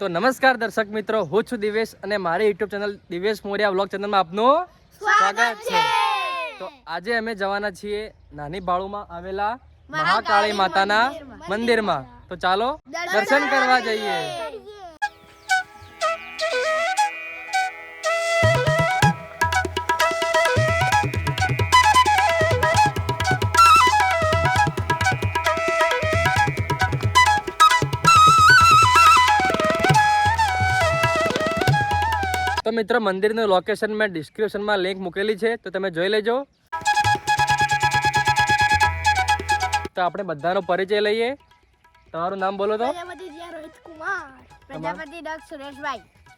તો નમસ્કાર દર્શક મિત્રો હું છું દિવેશ અને મારી YouTube channel Divesh Moriya vlog ચેનલમાં આપનું સ્વાગત છે. તો આજે અમે જવાના છીએ નાની બાળુમાં આવેલા મહાકાળી માતાના મંદિરમાં. તો ચાલો દર્શન કરવા જઈએ. તો મિત્રો મંદિરનું લોકેશન મેં ડિસ્ક્રિપ્શનમાં લિંક મૂકેલી છે તો તમે જોઈ લેજો. તો આપણે બધાનો પરિચય લઈએ. તમારું નામ બોલો તો.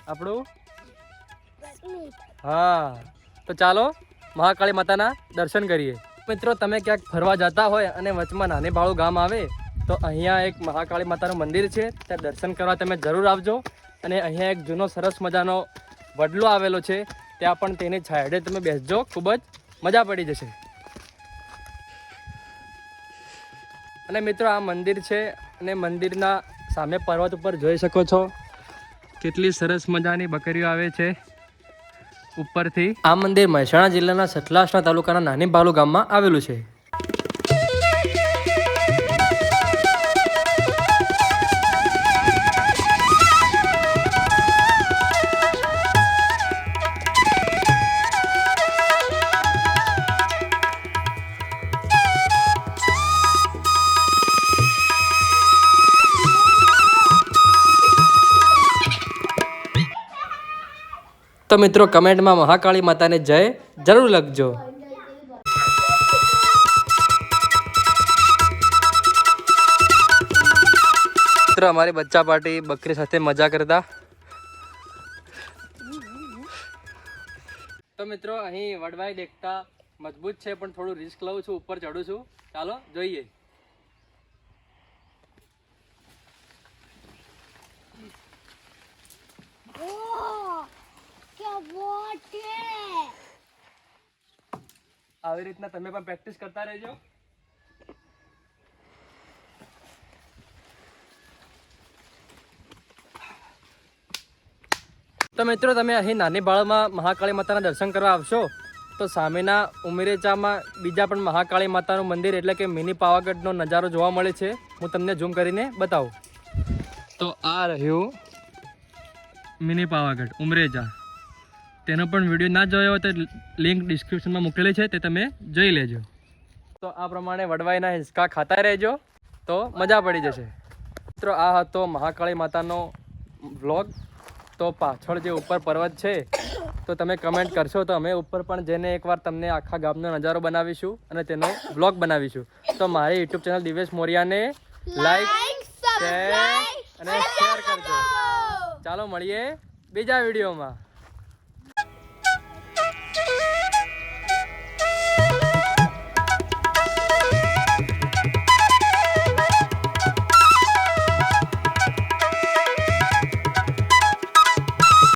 આપણું? હા. તો ચાલો મહાકાળી માતાના દર્શન કરીએ. મિત્રો તમે ક્યાંક ફરવા જતા હોય અને વચમાં નાની બાળું ગામ આવે તો અહીંયા એક મહાકાળી માતાનું મંદિર છે. ત્યાં દર્શન કરવા તમે જરૂર આવજો. અને અહીંયા એક જૂનો સરસ મજાનો વડલો આવેલો છે, ત્યાં પણ તેની છાયડે તમે બેસજો, ખૂબ જ મજા પડી જશે. અને મિત્રો, આ મંદિર છે અને મંદિરના સામે પર્વત ઉપર જોઈ શકો છો, કેટલી સરસ મજાની બકરીઓ આવે છે ઉપરથી. આ મંદિર મહેસાણા જિલ્લાના સતલાસના તાલુકાના નાની ભાલુ ગામમાં આવેલું છે. તો મિત્રો કમેન્ટમાં મહાકાળી માતાને જય જરૂર લખજો. મિત્રો, અમારી બચ્ચા પાર્ટી બકરી સાથે મજા કરતા. તો મિત્રો, અહીં વડવાઈ દેખતા મજબૂત છે, પણ થોડું રિસ્ક લઉં છું, ઉપર ચડું છું. ચાલો, જોઈએ. આવી રીતના તમે પણ પ્રેક્ટિસ કરતા રહેજો. તો મિત્રો, તમે અહીં નાની બાળમાં મહાકાળી માતાના દર્શન કરવા આવશો, તો સામેના ઉમેરેચામાં બીજા પણ મહાકાળી માતાનું મંદિર એટલે કે મિની પાવાગઢનો નજારો જોવા મળે છે. હું તમને ઝૂમ કરીને બતાવું. તો આ રહ્યું મિની પાવાગઢ ઉમરેજા તેનો પણ વીડિયો ના જોયો હોય તો લિંક ડિસ્ક્રિપ્શનમાં મૂકેલી છે તે તમે જોઈ લેજો. તો આ પ્રમાણે વડવાઈના હિંચકા ખાતા રહેજો તો મજા પડી જશે. મિત્રો આ હતો મહાકાળી માતાનો વ્લોગ તો પાછળ જે ઉપર પર્વત છે તો તમે કમેન્ટ કરશો તો અમે ઉપર પણ જઈને એકવાર તમને આખા ગામનો નજારો બનાવીશું અને તેનો વ્લોગ બનાવીશું. તો મારી યુટ્યુબ ચેનલ દિવેશ મોરિયાને લાઈક શેર અને શેર કરજો. ચાલો મળીએ બીજા વિડીયોમાં.